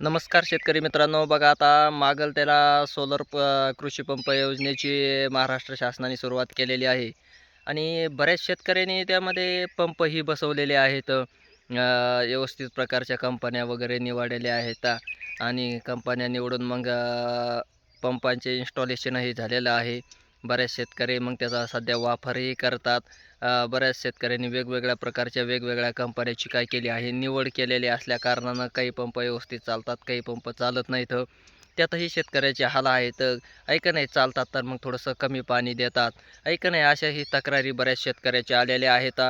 नमस्कार शेतकरी मित्रांनो बघा आता मागल त्याला सोलर प कृषी पंप योजनेची महाराष्ट्र शासनाने सुरुवात केलेली आहे. आणि बऱ्याच शेतकऱ्यांनी त्यामध्ये पंपही बसवलेले आहेत. व्यवस्थित प्रकारच्या कंपन्या वगैरे निवडलेल्या आहेत. आणि कंपन्या निवडून मग पंपांचे इन्स्टॉलेशनही झालेलं आहे. बऱ्याच शेतकरी मग त्याचा सध्या वापरही करतात. बऱ्याच शेतकऱ्यांनी वेगवेगळ्या प्रकारच्या वेगवेगळ्या कंपन्याची काय केली आहे निवड केलेली असल्या कारणानं काही पंप व्यवस्थित चालतात काही पंप चालत नाहीत. त्यातही शेतकऱ्याचे हाल आहेत. ऐका नाही चालतात तर मग थोडंसं कमी पाणी देतात. ऐका नाही अशाही तक्रारी बऱ्याच शेतकऱ्याच्या आलेल्या आहेत.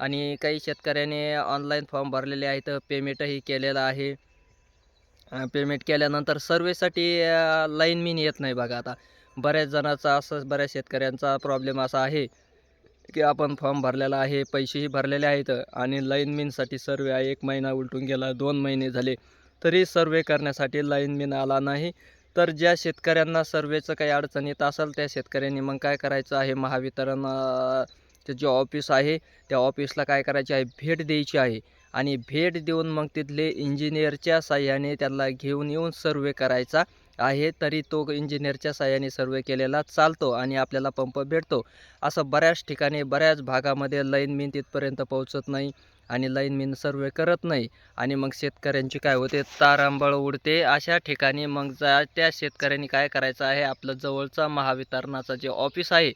आणि काही शेतकऱ्याने ऑनलाईन फॉर्म भरलेले आहेत पेमेंटही केलेलं आहे. पेमेंट केल्यानंतर सर्वेसाठी लाईन मीन येत नाही बघा आता. बऱ्याच जणाचा असं बऱ्याच शेतकऱ्यांचा प्रॉब्लेम असा आहे की आपण फॉर्म भरलेला आहे पैसेही भरलेले आहेत आणि लाईनमॅनसाठी सर्वे आहे. एक महिना उलटून गेला दोन महिने झाले तरी सर्वे करण्यासाठी लाईनमॅन आला नाही. तर ज्या शेतकऱ्यांना सर्वेचं काही अडचण येत असेल त्या शेतकऱ्यांनी मग काय करायचं आहे? महावितरण चे जे ऑफिस आहे त्या ऑफिसला काय करायचे आहे? भेट द्यायची आहे. आणि भेट देऊन मग तिथले इंजिनियरच्या साह्याने त्यांना घेऊन येऊन सर्वे करायचा. आहे तरी तो इंजिनियरच्या साह्याने सर्वे केलेला चालतो आणि आपल्याला पंप भेटतो. असं बऱ्याच ठिकाणी बऱ्याच भागामध्ये लाईनमॅन तिथपर्यंत पोहोचत नाही आणि लाईनमॅन सर्वे करत नाही. आणि मग शेतकऱ्यांची काय होते? तारांबळ उडते. अशा ठिकाणी मग जा त्या शेतकऱ्यांनी काय करायचं आहे? आपलं जवळचा महावितरणाचं जे ऑफिस आहे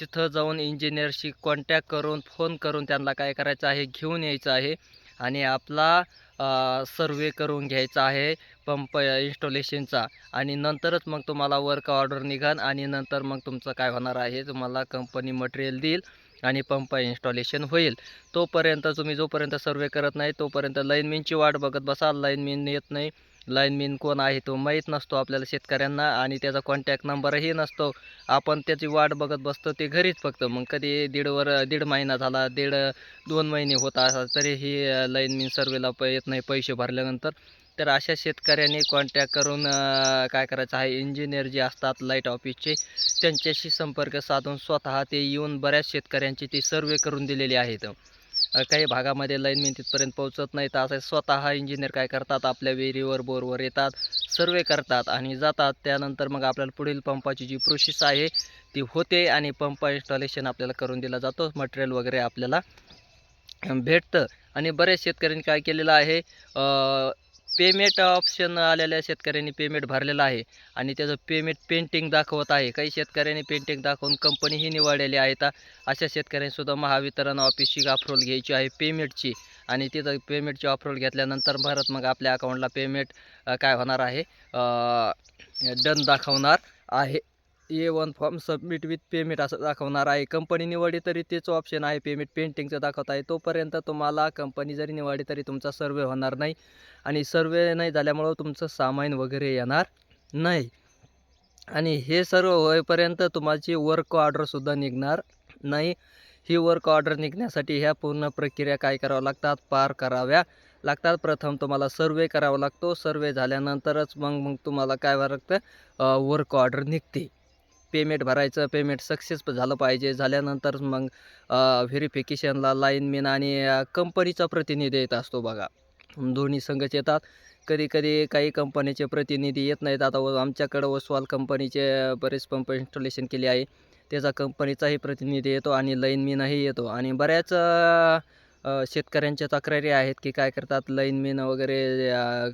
तिथं जाऊन इंजिनियरशी कॉन्टॅक्ट करून फोन करून त्यांना काय करायचं आहे? घेऊन यायचं आहे. आणि आपला सर्वे करून घ्यायचा आहे पंप इन्स्टॉलेशनचा आणि नंतरच मग तुम्हाला वर्क ऑर्डर निघाल आणि नंतर मग तुमचं काय होणार आहे तुम्हाला कंपनी मटेरियल देईल आणि पंप इन्स्टॉलेशन होईल. तोपर्यंत तुम्ही जोपर्यंत सर्वे करत नाही तोपर्यंत लाईनमेनची वाट बघत बसाल लाईनमेन येत नाही. लाईनमॅन कोण आहे तो माहीत नसतो आपल्याला शेतकऱ्यांना आणि त्याचा कॉन्टॅक्ट नंबरही नसतो. आपण त्याची वाट बघत बसतो ते घरीच फक्त. मग कधी दीड वर दीड महिना झाला दीड दोन महिने होत असतात तरीही लाईनमॅन सर्वेला प येत नाही पैसे भरल्यानंतर. तर अशा शेतकऱ्यांनी कॉन्टॅक्ट करून काय करायचं आहे? इंजिनियर जे असतात लाइट ऑफिसचे त्यांच्याशी संपर्क साधून स्वतः ते येऊन बऱ्याच शेतकऱ्यांची ती सर्वे करून दिलेली आहेत. काही भागामध्ये लाईनमॅन तिथपर्यंत पोहोचत नाही. तर असं स्वतः इंजिनियर काय करतात? आपल्या विहिरीवर बोरवर येतात सर्वे करतात आणि जातात. त्यानंतर मग आपल्याला पुढील पंपाची जी प्रोसेस आहे ती होते आणि पंप इन्स्टॉलेशन आपल्याला करून दिला जातो. मटेरियल वगैरे आपल्याला भेटतं. आणि बरेच शेतकऱ्यांनी काय केलेलं आहे? पेमेंट ऑप्शन आलेल्या शेतकऱ्यांनी पेमेंट भरलेलं आहे. आणि त्याचं पेमेंट पेंटिंग दाखवत आहे. काही शेतकऱ्यांनी पेंटिंग दाखवून कंपनीही निवडलेली आहेत अशा शेतकऱ्यांनीसुद्धा महावितरण ऑफिसची अप्रूव्हल घ्यायची आहे पेमेंटची आणि तिथं पेमेंटची अप्रूव्हल घेतल्यानंतर भरत मग आपल्या अकाउंटला पेमेंट काय होणार आहे? डन दाखवणार आहे. A one form submit with payment असं दाखवणार आहे. कंपनी निवडली तरी तेच ऑप्शन आहे. पेमेंट पेंटिंगचं दाखवत आहे. तोपर्यंत तुम्हाला कंपनी जरी निवडली तरी तुमचा सर्वे होणार नाही. आणि सर्वे नाही झाल्यामुळं तुमचं सामान वगैरे येणार नाही. आणि हे सर्व होईपर्यंत तुमची वर्क ऑर्डरसुद्धा निघणार नाही. ही वर्क ऑर्डर निघण्यासाठी ह्या पूर्ण प्रक्रिया काय कराव्या लागतात? पार कराव्या लागतात. प्रथम तुम्हाला सर्वे करावा लागतो. सर्वे झाल्यानंतरच मग मग तुम्हाला काय व्हावं लागतं वर्क ऑर्डर निघते. पेमेंट भरायचं पेमेंट सक्सेस झालं पाहिजे. झाल्यानंतर मग व्हेरिफिकेशनला लाईनमेन आणि कंपनीचा प्रतिनिधी येत असतो बघा. दोन्ही संघच येतात. कधी कधी काही कंपनीचे प्रतिनिधी येत नाहीत. आता व आमच्याकडं ओसवाल कंपनीचे बरेच पंप इन्स्टॉलेशन केले आहे. त्याचा कंपनीचाही प्रतिनिधी येतो आणि लाईनमेनही येतो. आणि बऱ्याच शेतकऱ्यांच्या तक्रारी आहेत की काय करतात? लाईनमेन वगैरे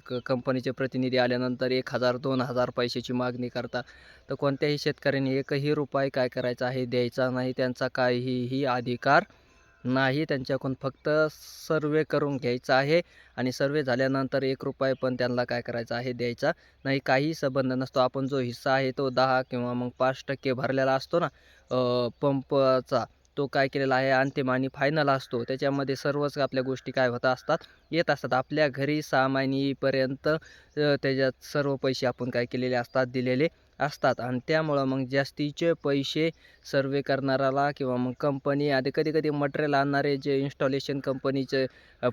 क कंपनीचे प्रतिनिधी आल्यानंतर एक हजार दोन हजार पैशाची मागणी करतात. तर कोणत्याही शेतकऱ्यांनी एकही रुपये काय करायचा आहे द्यायचा नाही त्यांचा काहीही अधिकार नाही. त्यांच्याकडून फक्त सर्वे करून घ्यायचा आहे आणि सर्वे झाल्यानंतर एक रुपये पण त्यांना काय करायचा आहे द्यायचा नाही. काही संबंध नसतो. आपण जो हिस्सा आहे तो दहा किंवा मग पाच टक्के भरलेला असतो ना पंपचा तो काय केलेला आहे अंतिम आणि फायनल असतो. त्याच्यामध्ये सर्वच आपल्या गोष्टी काय होत असतात येत असतात. आपल्या घरी सहा महिनीपर्यंत त्याच्यात सर्व पैसे आपण काय केलेले असतात दिलेले. असतात. आणि त्यामुळं मग जास्तीचे पैसे सर्वे करणाराला किंवा मग कंपनी आधी कधी कधी मटेरियल आणणारे जे इन्स्टॉलेशन कंपनीचे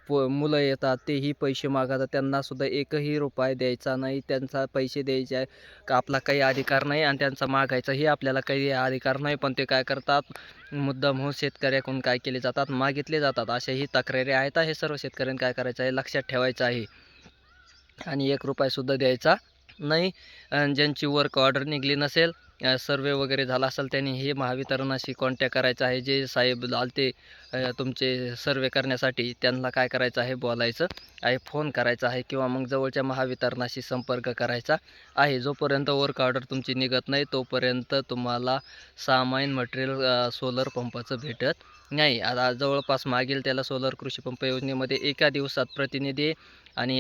प मुलं येतात तेही पैसे मागतात. त्यांनासुद्धा एकही रुपये द्यायचा नाही. त्यांचा पैसे द्यायचे आहे का आपला काही अधिकार नाही आणि त्यांचा मागायचाही आपल्याला काही अधिकार नाही. पण ते काय करतात? मुद्दाम हो शेतकऱ्याकडून काय केले जातात? मागितले जातात. अशाही तक्रारी आहेत. हे सर्व शेतकऱ्यांनी काय करायचं आहे? लक्षात ठेवायचं आहे. आणि एक रुपयासुद्धा द्यायचा नाही. ज्यांची वर्क ऑर्डर निघली नसेल सर्वे वगैरे झाला असेल त्यांनी हे महावितरणाशी कॉन्टॅक्ट करायचं आहे. जे साहेब आलते तुमचे सर्वे करण्यासाठी त्यांना काय करायचं आहे बोलायचं आहे फोन करायचा आहे किंवा मग जवळच्या महावितरणाशी संपर्क करायचा आहे. जोपर्यंत वर्क ऑर्डर तुमची निघत नाही तोपर्यंत तुम्हाला सामाईन मटेरियल सोलर पंपाचं भेटत नाही. आता जवळपास मागील त्याला सोलर कृषी पंप योजनेमध्ये एका दिवसात प्रतिनिधी आणि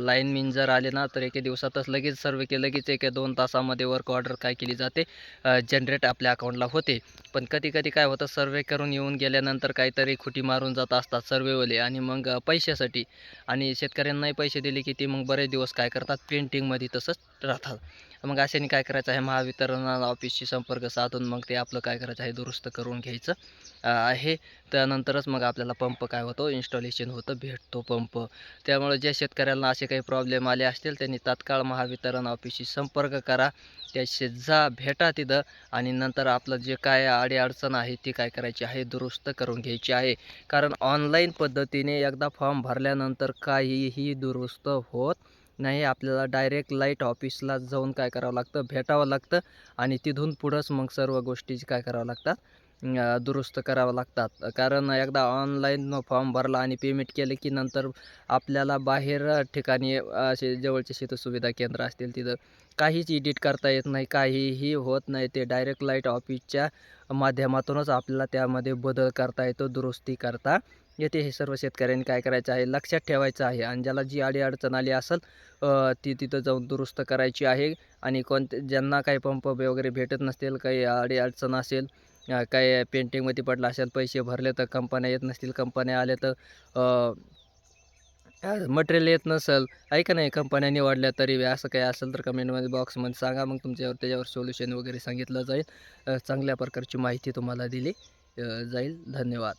लाईनमॅन जर आले ना तर एके दिवसातच लगेच सर्व केलं लगेच एका दोन तासामध्ये वर्क ऑर्डर काय केली जाते जनरेट आपल्या अकाउंटला होते. पण कधी कधी काय होतं सर्वे करून येऊन गेल्यानंतर काहीतरी खुटी मारून जात असतात सर्वेवाले आणि मग पैशासाठी. आणि शेतकऱ्यांनाही पैसे दिले की ते मग बरेच दिवस काय करतात पेंटिंगमध्ये तसंच राहतात. मग अशाने काय करायचं आहे महावितरण ऑफिसशी संपर्क साधून मग ते आपलं काय करायचं आहे दुरुस्त करून घ्यायचं. आहे. त्यानंतरच मग आपल्याला पंप काय होतो इन्स्टॉलेशन होतं भेटतो पंप त्यामुळे ज्या शेतकऱ्यांना असे काही प्रॉब्लेम आले असतील त्यांनी तात्काळ महावितरण ऑफिसशी संपर्क करा. त्याशी जा भेटा तिथं आणि नंतर आपलं जे काय अडीअडचण आहे ती काय करायची आहे दुरुस्त करून घ्यायची आहे. कारण ऑनलाईन पद्धतीने एकदा फॉर्म भरल्यानंतर काहीही दुरुस्त होत नाही. आपल्याला डायरेक्ट लाइट ऑफिसला जाऊन काय करावं लागतं? भेटावं लागतं आणि तिथून पुढंच मग सर्व गोष्टी काय करावं लागतात? दुरुस्त करावं लागतात. कारण एकदा ऑनलाईन फॉर्म भरला आणि पेमेंट केलं की नंतर आपल्याला बाहेर ठिकाणी असे जवळचे शेतसुविधा केंद्र असतील तिथं काहीच एडिट करता येत नाही काहीही होत नाही. ते डायरेक्ट लाइट ऑफिसच्या माध्यमातूनच आपल्याला त्यामध्ये बदल करता येतो दुरुस्ती करता येते. हे सर्व शेतकऱ्यांनी काय करायचं आहे? लक्षात ठेवायचं आहे. आणि ज्याला जी आडी अडचण आली असेल ती तिथं जाऊन दुरुस्त करायची आहे. आणि कोणते ज्यांना काही पंप वगैरे भेटत नसतील काही आडी अडचण असेल काही पेंटिंगमध्ये पडला असेल पैसे भरले तर कंपन्या येत नसतील कंपन्या आल्या तर मटेरियल येत नसेल. ऐका नाही? कंपन्या निवडल्या तरी असं काही असेल तर कमेंटमध्ये बॉक्समध्ये सांगा. मग तुमच्यावर त्याच्यावर सोल्युशन वगैरे सांगितलं जाईल. चांगल्या प्रकारची माहिती तुम्हाला दिली जाईल. धन्यवाद.